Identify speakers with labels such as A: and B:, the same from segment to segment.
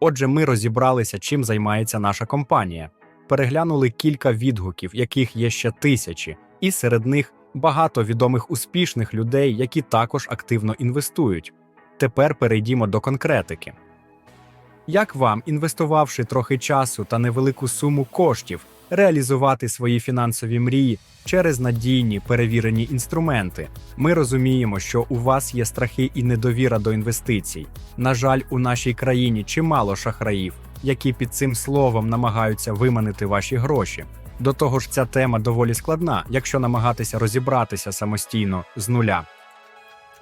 A: Отже, ми розібралися, чим займається наша компанія, переглянули кілька відгуків, яких є ще тисячі, і серед них багато відомих успішних людей, які також активно інвестують. Тепер перейдімо до конкретики. Як вам, інвестувавши трохи часу та невелику суму коштів, реалізувати свої фінансові мрії через надійні перевірені інструменти? Ми розуміємо, що у вас є страхи і недовіра до інвестицій. На жаль, у нашій країні чимало шахраїв, які під цим словом намагаються виманити ваші гроші. До того ж, ця тема доволі складна, якщо намагатися розібратися самостійно з нуля.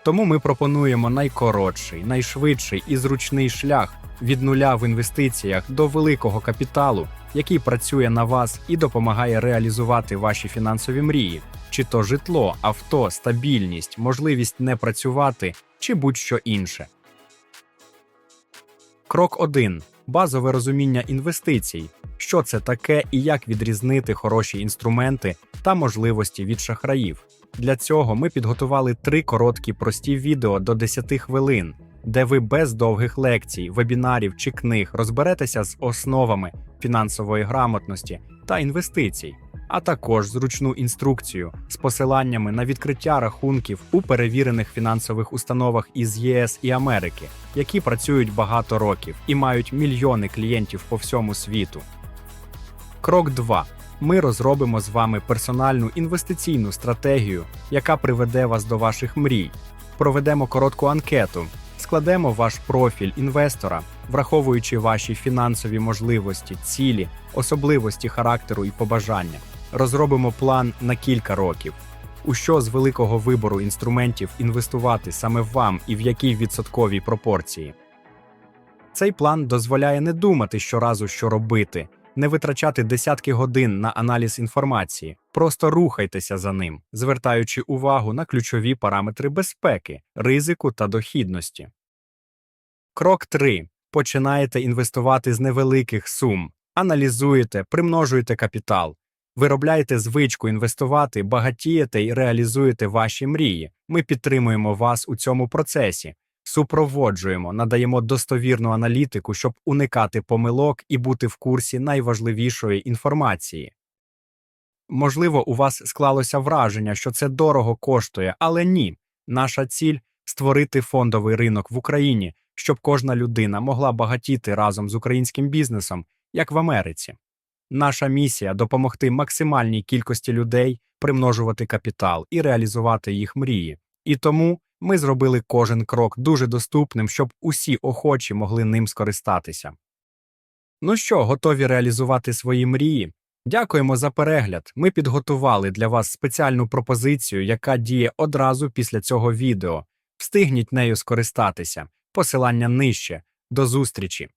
A: Тому ми пропонуємо найкоротший, найшвидший і зручний шлях від нуля в інвестиціях до великого капіталу, який працює на вас і допомагає реалізувати ваші фінансові мрії, чи то житло, авто, стабільність, можливість не працювати чи будь-що інше. Крок 1. Базове розуміння інвестицій. Що це таке і як відрізнити хороші інструменти та можливості від шахраїв. Для цього ми підготували три короткі прості відео до 10 хвилин, де ви без довгих лекцій, вебінарів чи книг розберетеся з основами фінансової грамотності та інвестицій, а також зручну інструкцію з посиланнями на відкриття рахунків у перевірених фінансових установах із ЄС і Америки, які працюють багато років і мають мільйони клієнтів по всьому світу. Крок 2. Ми розробимо з вами персональну інвестиційну стратегію, яка приведе вас до ваших мрій. Проведемо коротку анкету, складемо ваш профіль інвестора, враховуючи ваші фінансові можливості, цілі, особливості характеру і побажання. Розробимо план на кілька років. У що з великого вибору інструментів інвестувати саме вам і в якій відсотковій пропорції. Цей план дозволяє не думати щоразу, що робити, не витрачати десятки годин на аналіз інформації, просто рухайтеся за ним, звертаючи увагу на ключові параметри безпеки, ризику та дохідності. Крок 3. Починаєте інвестувати з невеликих сум, аналізуєте, примножуєте капітал, виробляєте звичку інвестувати, багатієте і реалізуєте ваші мрії. Ми підтримуємо вас у цьому процесі. Супроводжуємо, надаємо достовірну аналітику, щоб уникати помилок і бути в курсі найважливішої інформації. Можливо, у вас склалося враження, що це дорого коштує, але ні. Наша ціль створити фондовий ринок в Україні, щоб кожна людина могла багатіти разом з українським бізнесом, як в Америці. Наша місія допомогти максимальній кількості людей примножувати капітал і реалізувати їх мрії. І тому ми зробили кожен крок дуже доступним, щоб усі охочі могли ним скористатися. Ну що, готові реалізувати свої мрії? Дякуємо за перегляд. Ми підготували для вас спеціальну пропозицію, яка діє одразу після цього відео. Встигніть нею скористатися. Посилання нижче. До зустрічі!